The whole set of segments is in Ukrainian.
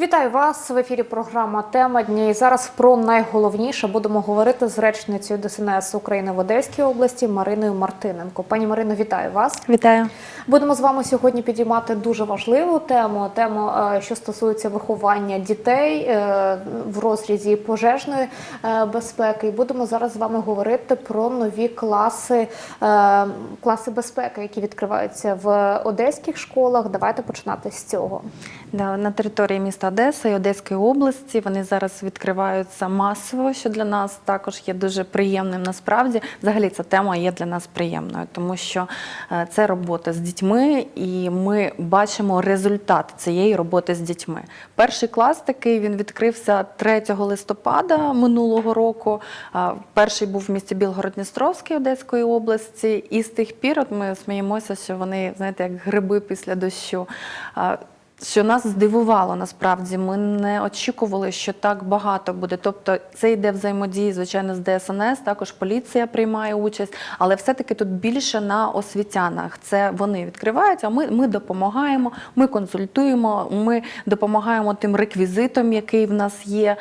Вітаю вас в ефірі. Програма Тема дня. І зараз про найголовніше будемо говорити з речницею ДСНС України в Одеській області Мариною Мартиненко. Пані Марино, вітаю вас. Вітаю. Будемо з вами сьогодні підіймати дуже важливу тему. Тему, е, що стосується виховання дітей е, в розрізі пожежної е, безпеки. І будемо зараз з вами говорити про нові класи, класи безпеки, які відкриваються в одеських школах. Давайте починати з цього. Да, на території міста Одеса і Одеської області вони зараз відкриваються масово, що для нас також є дуже приємним. Насправді, взагалі, ця тема є для нас приємною, тому що е, це робота з дітьми, і ми бачимо результат цієї роботи з дітьми. Перший клас такий він відкрився 3 листопада минулого року. Перший був в місті Білгород-Дністровський Одеської області, і з тих пір от ми сміємося, що вони знаєте, як гриби після дощу. Що нас здивувало насправді. Ми не очікували, що так багато буде. Тобто, це йде взаємодії, звичайно, з ДСНС, також поліція приймає участь, але все-таки тут більше на освітянах. Це вони відкриваються. а Ми, ми допомагаємо, ми консультуємо, ми допомагаємо тим реквізитом, який в нас є.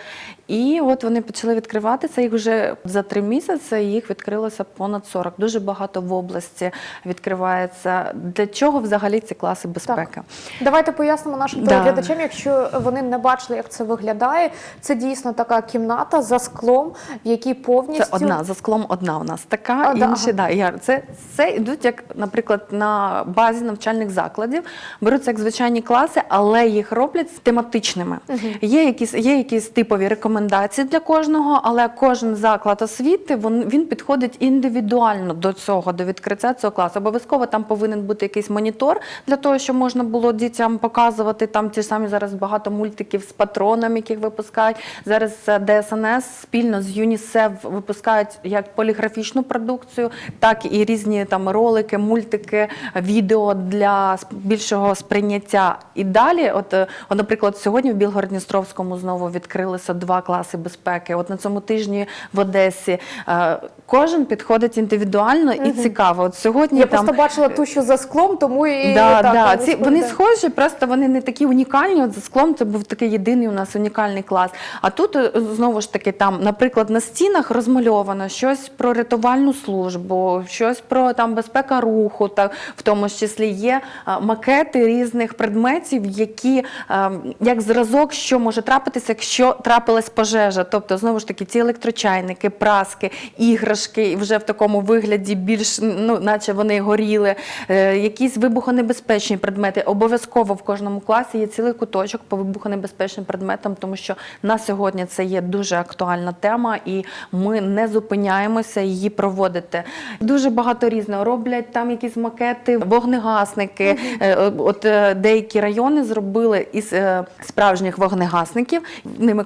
І от вони почали відкриватися. Їх вже за три місяці їх відкрилося понад 40. Дуже багато в області відкривається. Для чого взагалі ці класи безпеки? Давайте пояснимо нашим Да. телеглядачам, якщо вони не бачили, як це виглядає. Це дійсно така кімната за склом, в якій повністю Це одна за склом, одна у нас така. А, інші, да, я, це, це йдуть як, наприклад, на базі навчальних закладів. Беруться як звичайні класи, але їх роблять тематичними. Є якісь є якісь типові рекомендації для кожного, але кожен заклад освіти він, він підходить індивідуально до цього, до відкриття цього класу. Обов'язково там повинен бути якийсь монітор для того, щоб можна було дітям показувати там ті ж самі зараз багато мультиків з патроном, яких випускають. Зараз е, ДСНС спільно з ЮНІСЕФ випускають як поліграфічну продукцію, так і різні там ролики, мультики, відео для більшого сприйняття. І далі, от, е, наприклад, сьогодні в Білгород-Дністровському знову відкрилися два класи безпеки. От на цьому тижні в Одесі е, кожен підходить індивідуально і цікаво. От сьогодні я там просто бачила ту, що за склом, тому і Да, так да. Ці, вони схожі, просто вони не такі унікальні. От за склом це був такий єдиний у нас унікальний клас. А тут е, знову ж таки, там, наприклад, на стінах розмальовано щось про рятувальну службу, щось про там безпека руху, та в тому ж числі є е, макети різних предметів, які е, як зразок, що може трапитися, якщо трапилась пожежа. Тобто, знову ж таки, ці електрочайники, праски, іграшки вже в такому вигляді більш ну, наче вони горіли, е, якісь вибухонебезпечні предмети. Обов'язково в кожному класі є цілий куточок по вибухонебезпечним предметам, тому що на сьогодні це є дуже актуальна тема, і ми не зупиняємося її проводити. Дуже багато різного роблять там якісь макети, вогнегасники. Е, От е, деякі райони зробили із е, справжніх вогнегасників, ними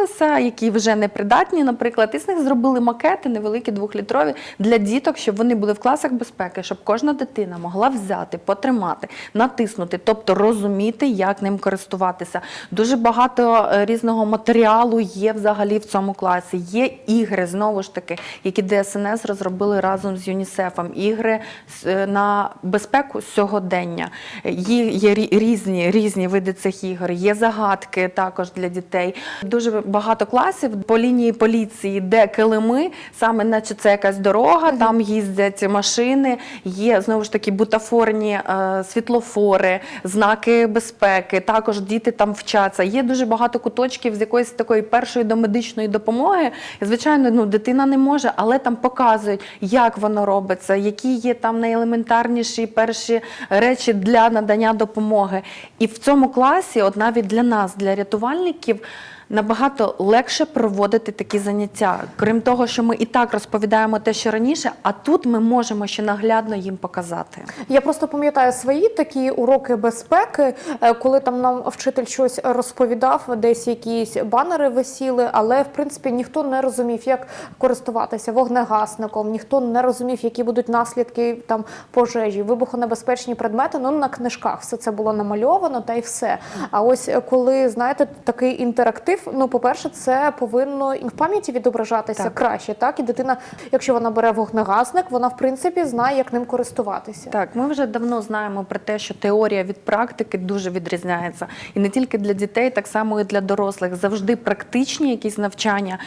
користувалися, які вже не придатні, наприклад, і з них зробили макети невеликі двохлітрові для діток, щоб вони були в класах безпеки, щоб кожна дитина могла взяти, потримати, натиснути, тобто розуміти, як ним користуватися. Дуже багато е, різного матеріалу є взагалі в цьому класі. Є ігри, знову ж таки, які ДСНС розробили разом з ЮНІСЕФом. Ігри е, на безпеку сьогодення. Є, є різні, різні види цих ігор, є загадки також для дітей. Дуже багато класів по лінії поліції, де килими, саме наче це якась дорога, там їздять машини, є знову ж таки бутафорні е, світлофори, знаки безпеки. Також діти там вчаться. Є дуже багато куточків з якоїсь такої першої домедичної допомоги. І, звичайно, ну дитина не може, але там показують, як воно робиться, які є там найелементарніші перші речі для надання допомоги. І в цьому класі, от навіть для нас, для рятувальників. Набагато легше проводити такі заняття, крім того, що ми і так розповідаємо те, що раніше, а тут ми можемо ще наглядно їм показати. Я просто пам'ятаю свої такі уроки безпеки, е, коли там нам вчитель щось розповідав, десь якісь банери висіли, але в принципі ніхто не розумів, як користуватися вогнегасником, ніхто не розумів, які будуть наслідки там пожежі, вибухонебезпечні предмети. Ну на книжках все це було намальовано та й все. А ось е, коли знаєте такий інтерактив вплив. Ну, по-перше, це повинно і в пам'яті відображатися Так. краще. Так, і дитина, якщо вона бере вогнегасник, вона в принципі знає, як ним користуватися. Так, ми вже давно знаємо про те, що теорія від практики дуже відрізняється. І не тільки для дітей, так само і для дорослих. Завжди практичні якісь навчання.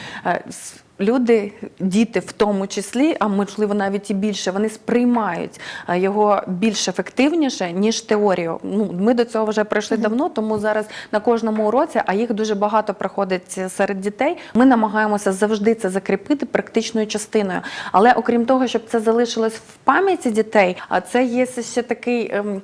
Е, Люди, діти в тому числі, а можливо навіть і більше, вони сприймають е, його більш ефективніше, ніж теорію. Ну, ми до цього вже пройшли давно, тому зараз на кожному уроці, а їх дуже багато проходить серед дітей. Ми намагаємося завжди це закріпити практичною частиною. Але окрім того, щоб це залишилось в пам'яті дітей, а це є ще такий. ем,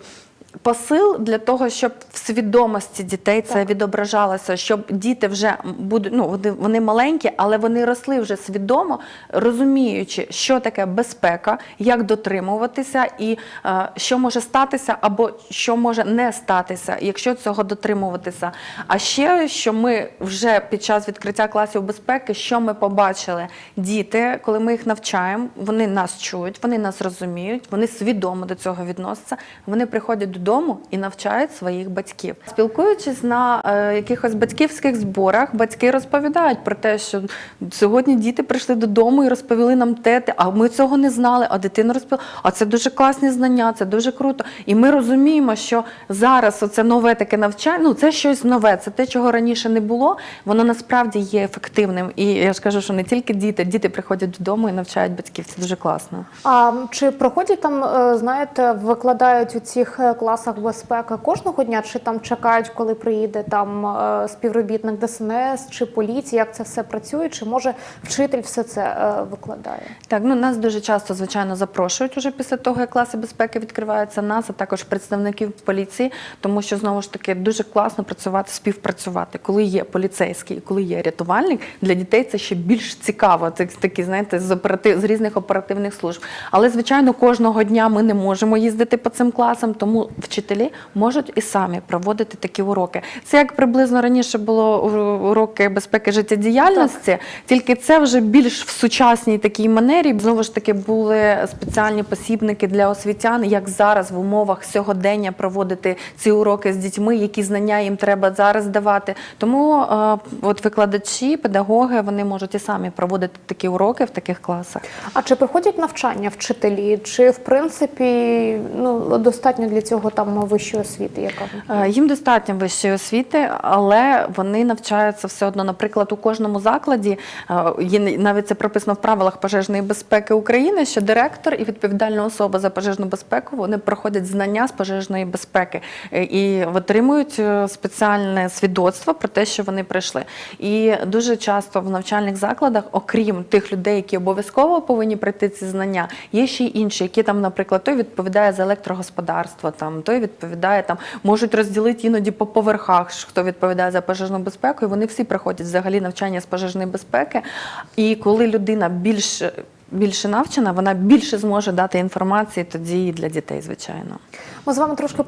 Посил для того, щоб в свідомості дітей це відображалося, щоб діти вже будуть ну вони, вони маленькі, але вони росли вже свідомо, розуміючи, що таке безпека, як дотримуватися, і е, що може статися, або що може не статися, якщо цього дотримуватися. А ще що ми вже під час відкриття класів безпеки, що ми побачили, діти, коли ми їх навчаємо, вони нас чують, вони нас розуміють, вони свідомо до цього відносяться. Вони приходять додому і навчають своїх батьків. Спілкуючись на е, якихось батьківських зборах, батьки розповідають про те, що сьогодні діти прийшли додому і розповіли нам те, а ми цього не знали. А дитина розповіла, а це дуже класні знання, це дуже круто. І ми розуміємо, що зараз оце нове таке навчання, ну це щось нове, це те, чого раніше не було. Воно насправді є ефективним. І я ж кажу, що не тільки діти, діти приходять додому і навчають батьків. Це дуже класно. А чи проходять там, е, знаєте, викладають у цих е, класах безпеки кожного дня, чи там чекають, коли приїде там е, співробітник ДСНС чи поліція? Як це все працює? Чи може вчитель все це е, викладає? Так, ну нас дуже часто, звичайно, запрошують уже після того, як класи безпеки відкриваються нас, а також представників поліції, тому що знову ж таки дуже класно працювати, співпрацювати. Коли є поліцейський, і коли є рятувальник, для дітей це ще більш цікаво. Це такі, знаєте, з оператив з різних оперативних служб. Але звичайно, кожного дня ми не можемо їздити по цим класам, тому вчителі можуть і самі проводити такі уроки. Це як приблизно раніше було уроки безпеки життєдіяльності, тільки це вже більш в сучасній такій манері. Знову ж таки були спеціальні посібники для освітян, як зараз в умовах сьогодення проводити ці уроки з дітьми, які знання їм треба зараз давати. Тому е, от викладачі, педагоги вони можуть і самі проводити такі уроки в таких класах. А чи проходять навчання вчителі? Чи в принципі ну достатньо для цього там вищої освіти? Яка? Е, Їм достатньо вищої освіти, але вони навчаються все одно. Наприклад, у кожному закладі е, навіть це прописано в правилах пожежної безпеки України, що директор і відповідальна особа за пожежну безпеку вони проходять знання з пожежної безпеки е, і отримують спеціальне свідоцтво про те, що вони прийшли. І дуже часто в навчальних закладах, окрім тих людей, які обов'язково повинні пройти ці знання, є ще й інші, які там, наприклад, той відповідає за електрогосподарство, там той відповідає там, можуть розділити іноді по поверхах, хто відповідає за пожежну безпеку, і вони всі проходять взагалі навчання з пожежної безпеки. І коли людина більш більше навчена, вона більше зможе дати інформації тоді і для дітей, звичайно. Ми з вами трошки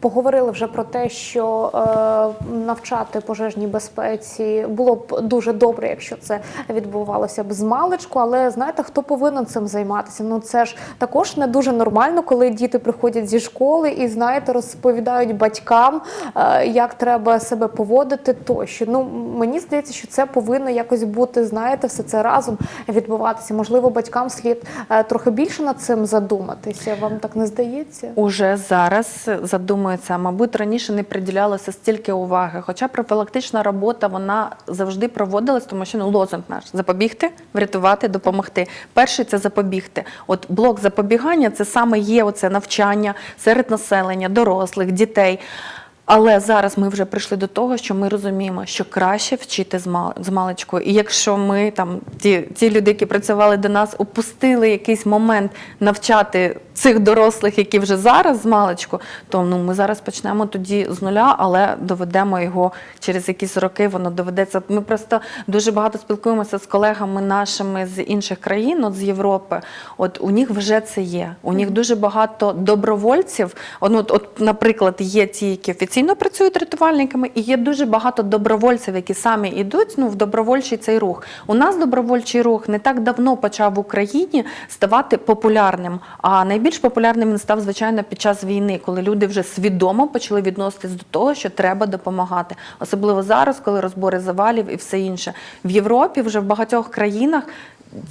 поговорили вже про те, що е, навчати пожежній безпеці було б дуже добре, якщо це відбувалося б з маличку. Але знаєте, хто повинен цим займатися? Ну це ж також не дуже нормально, коли діти приходять зі школи і знаєте, розповідають батькам, е, як треба себе поводити тощо. Ну мені здається, що це повинно якось бути, знаєте, все це разом відбуватися. Можливо, батькам слід е, трохи більше над цим задуматися. Вам так не здається? Уже зараз задумуються, мабуть, раніше не приділялося стільки уваги. Хоча профілактична робота вона завжди проводилась, тому що ну лозунг наш запобігти, врятувати, допомогти. Перший це запобігти. От блок запобігання це саме є оце навчання серед населення, дорослих, дітей. Але зараз ми вже прийшли до того, що ми розуміємо, що краще вчити з мал- з маличкою. І якщо ми там ті, ті люди, які працювали до нас, упустили якийсь момент навчати цих дорослих, які вже зараз з маличку, то ну ми зараз почнемо тоді з нуля, але доведемо його через якісь роки. Воно доведеться. Ми просто дуже багато спілкуємося з колегами нашими з інших країн, от з Європи. От у них вже це є. У них дуже багато добровольців. От, от, от, наприклад, є ті, які офіційно працюють рятувальниками, і є дуже багато добровольців, які самі йдуть ну, в добровольчий цей рух. У нас добровольчий рух не так давно почав в Україні ставати популярним. А найбільше найбільш популярним він став, звичайно, під час війни, коли люди вже свідомо почали відноситись до того, що треба допомагати. Особливо зараз, коли розбори завалів і все інше. В Європі вже в багатьох країнах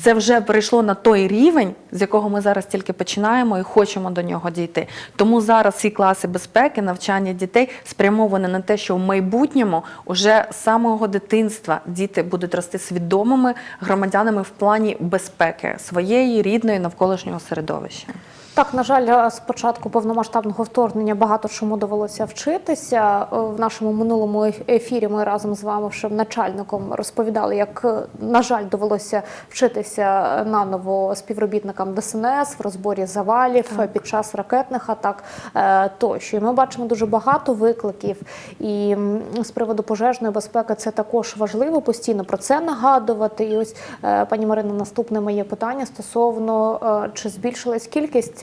це вже перейшло на той рівень, з якого ми зараз тільки починаємо і хочемо до нього дійти. Тому зараз ці класи безпеки, навчання дітей спрямовані на те, що в майбутньому уже з самого дитинства діти будуть рости свідомими громадянами в плані безпеки своєї рідної навколишнього середовища. Так, на жаль, з початку повномасштабного вторгнення багато чому довелося вчитися. Е, В нашому минулому ефірі ми разом з вами ще начальником розповідали, як е, на жаль довелося вчитися наново співробітникам ДСНС в розборі завалів е, під час ракетних атак е, тощо. І ми бачимо дуже багато викликів. І з приводу пожежної безпеки це також важливо постійно про це нагадувати. І ось е, пані Марино, наступне моє питання стосовно е, чи збільшилась кількість е,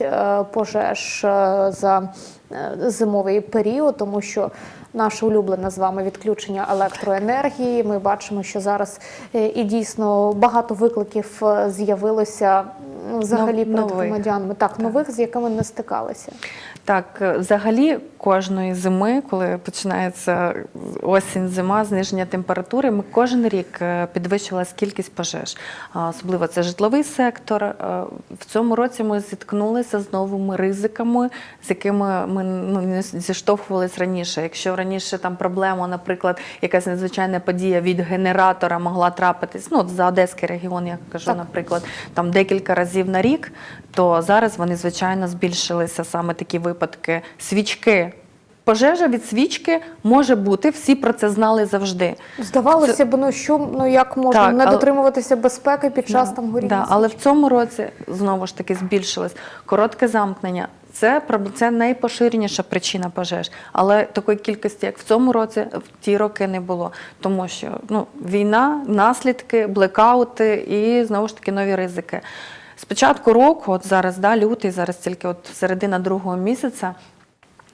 пожеж е, за е, зимовий період, тому що наше улюблене з вами відключення електроенергії. Ми бачимо, що зараз е, і дійсно багато викликів е, з'явилося взагалі нових. перед громадянами, громадянами. Так, нових, з якими не стикалися. Так, е, взагалі кожної зими, коли починається осінь, зима, зниження температури, ми кожен рік е, підвищилась кількість пожеж. Особливо це житловий сектор. Е, В цьому році ми зіткнулися з новими ризиками, з якими ми ну, не зіштовхувалися раніше. Якщо раніше там проблема, наприклад, якась надзвичайна подія від генератора могла трапитись, ну от за Одеський регіон, я кажу, Так. наприклад, там декілька разів на рік, то зараз вони звичайно збільшилися саме такі випадки. Свічки. Пожежа від свічки може бути, всі про це знали завжди. Здавалося б, ну що ну як можна Так, не але- дотримуватися безпеки під час Да, там горіння? Да, але в цьому році знову ж таки збільшилось коротке замкнення. Це це найпоширеніша причина пожеж, але такої кількості, як в цьому році, в ті роки не було. Тому що ну, війна, наслідки, блекаути і знову ж таки нові ризики. З початку року, от зараз, да, лютий, зараз тільки от середина другого місяця.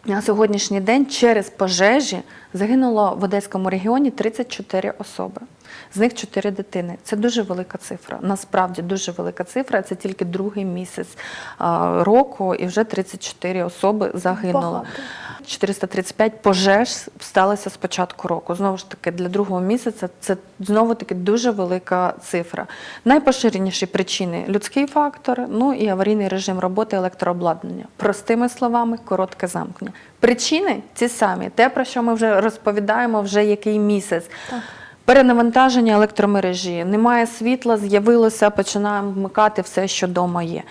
На сьогоднішній день через пожежі загинуло в Одеському регіоні 34 особи. З них 4 дитини. Це дуже велика цифра. Насправді дуже велика цифра. Це тільки другий місяць року, і вже 34 особи загинуло. 435 пожеж сталося з початку року. Знову ж таки, для другого місяця це знову таки дуже велика цифра. Найпоширеніші причини людський фактор, ну і аварійний режим роботи електрообладнання. Простими словами, коротке замкнення. Причини ті самі, те, про що ми вже розповідаємо вже який місяць. Так. Перенавантаження електромережі, немає світла, з'явилося, починаємо вмикати все, що вдома є.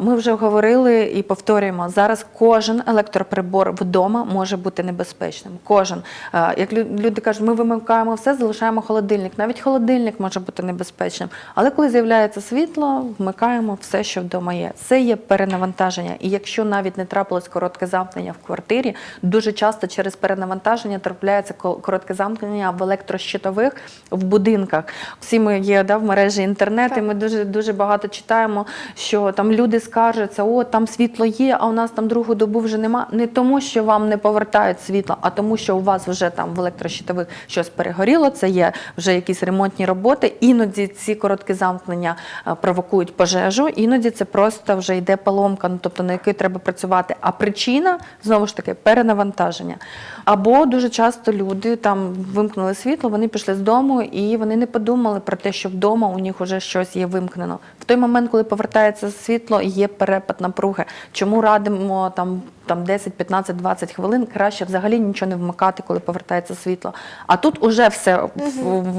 Ми вже говорили і повторюємо, зараз кожен електроприбор вдома може бути небезпечним. Кожен. Як лю- люди кажуть, ми вимикаємо все, залишаємо холодильник. Навіть холодильник може бути небезпечним. Але коли з'являється світло, вмикаємо все, що вдома є. Це є перенавантаження. І якщо навіть не трапилось коротке замкнення в квартирі, дуже часто через перенавантаження трапляється ко- коротке замкнення в електрощитових в будинках. Всі ми є да, в мережі інтернет, і ми дуже дуже багато читаємо, що там люди скаржаться, о, там світло є, а у нас там другу добу вже нема. Не тому, що вам не повертають світло, а тому, що у вас вже там в електрощитових щось перегоріло. Це є вже якісь ремонтні роботи. Іноді ці короткі замкнення е, провокують пожежу, іноді це просто вже йде поломка, ну тобто на якій треба працювати. А причина знову ж таки перенавантаження. Або дуже часто люди там вимкнули світло, вони пішли з дому і вони не подумали про те, що вдома у них вже щось є вимкнено. В той момент, коли повертається світло, є перепад напруги. Чому радимо там, там 10, 15, 20 хвилин краще взагалі нічого не вмикати, коли повертається світло. А тут уже все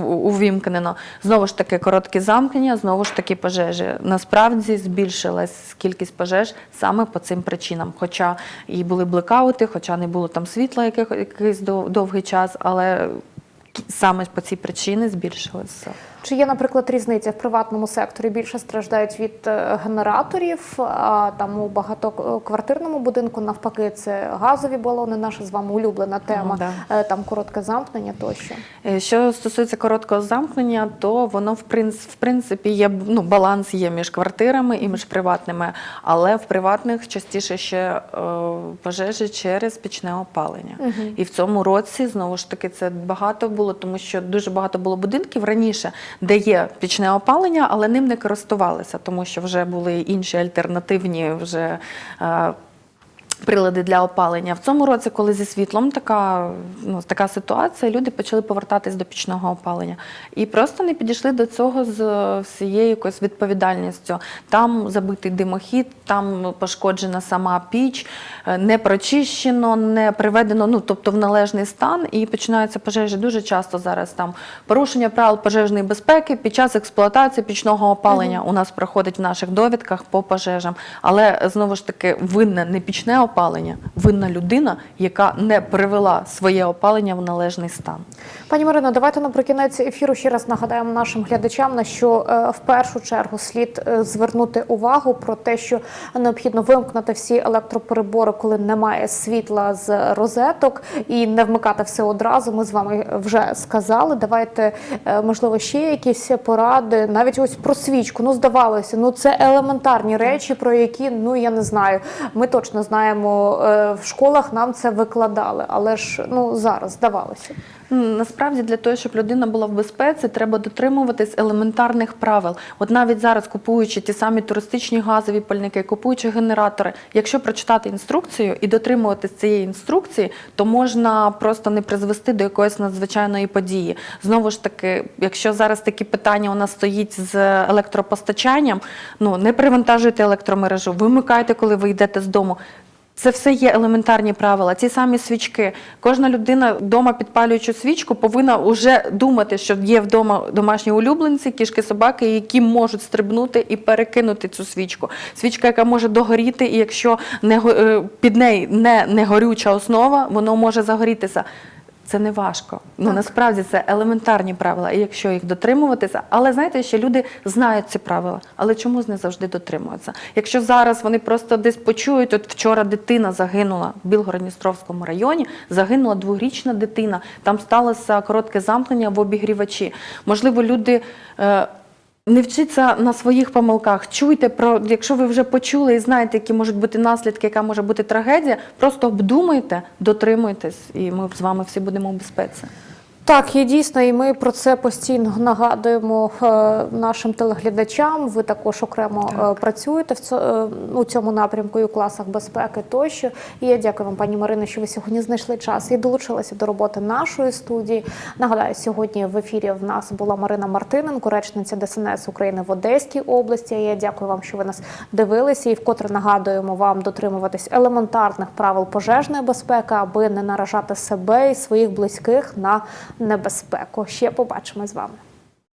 увімкнено. Знову ж таки, короткі замкнення, знову ж таки пожежі. Насправді збільшилась кількість пожеж саме по цим причинам. Хоча і були блекаути, хоча не було там світла яких- якийсь довгий час, але саме по цій причині збільшилося. Чи є, наприклад, різниця в приватному секторі? Більше страждають від е, генераторів, а там у багатоквартирному будинку навпаки це газові балони, наша з вами улюблена тема, да. е, там коротке замкнення тощо. Е, Що стосується короткого замкнення, то воно в принципі, є ну, баланс є між квартирами і між приватними, але в приватних частіше ще пожежі через пічне опалення. І в цьому році знову ж таки це багато було тому що дуже багато було будинків раніше, де є пічне опалення, але ним не користувалися, тому що вже були інші альтернативні вже. Е, Прилади для опалення в цьому році, коли зі світлом така, ну, така ситуація, люди почали повертатись до пічного опалення і просто не підійшли до цього з всією якоюсь відповідальністю. Там забитий димохід, там пошкоджена сама піч, е, не прочищено, не приведено, ну тобто в належний стан, і починаються пожежі дуже часто зараз. Там порушення правил пожежної безпеки під час експлуатації пічного опалення у нас проходить в наших довідках по пожежам. Але знову ж таки винне не пічне опалення, винна людина, яка не привела своє опалення в належний стан. Пані Марино, давайте наприкінець ефіру ще раз нагадаємо нашим глядачам, на що е, в першу чергу слід е, звернути увагу про те, що необхідно вимкнути всі електроперебори, коли немає світла з розеток, і не вмикати все одразу. Ми з вами вже сказали. Давайте, е, можливо, ще якісь поради, навіть ось про свічку. Ну, здавалося, ну це елементарні речі, про які ну я не знаю. Ми точно знаємо в школах нам це викладали, але ж ну зараз здавалося. Насправді для того, щоб людина була в безпеці, треба дотримуватись елементарних правил. От навіть зараз купуючи ті самі туристичні газові пальники, купуючи генератори, якщо прочитати інструкцію і дотримуватись цієї інструкції, то можна просто не призвести до якоїсь надзвичайної події. Знову ж таки, якщо зараз такі питання у нас стоїть з електропостачанням, ну не перевантажуйте електромережу, вимикайте, коли ви йдете з дому. Це все є елементарні правила. Ті самі свічки. Кожна людина вдома підпалюючи свічку, повинна вже думати, що є вдома домашні улюбленці, кішки, собаки, які можуть стрибнути і перекинути цю свічку. Свічка, яка може догоріти, і якщо не е, під неї не, не горюча основа, воно може загорітися. Це не важко. Ну насправді це елементарні правила, і якщо їх дотримуватися, але знаєте, що люди знають ці правила, але чомусь не завжди дотримуються. Якщо зараз вони просто десь почують, от вчора дитина загинула в Білгород-Дністровському районі, загинула дворічна дитина. Там сталося коротке замкнення в обігрівачі. Можливо, люди. Е, не вчіться на своїх помилках. Чуйте про, якщо ви вже почули і знаєте, які можуть бути наслідки, яка може бути трагедія, просто обдумайте, дотримуйтесь, і ми з вами всі будемо у безпеці. Так, є дійсно, і ми про це постійно нагадуємо е, нашим телеглядачам. Ви також окремо е, працюєте в цьо- е, у цьому напрямку і у класах безпеки тощо. І я дякую вам, пані Марино, що ви сьогодні знайшли час і долучилися до роботи нашої студії. Нагадаю, сьогодні в ефірі в нас була Марина Мартиненко, речниця ДСНС України в Одеській області. Я дякую вам, що ви нас дивилися, і вкотре нагадуємо вам дотримуватись елементарних правил пожежної безпеки, аби не наражати себе і своїх близьких на небезпеку. Ще побачимо з вами.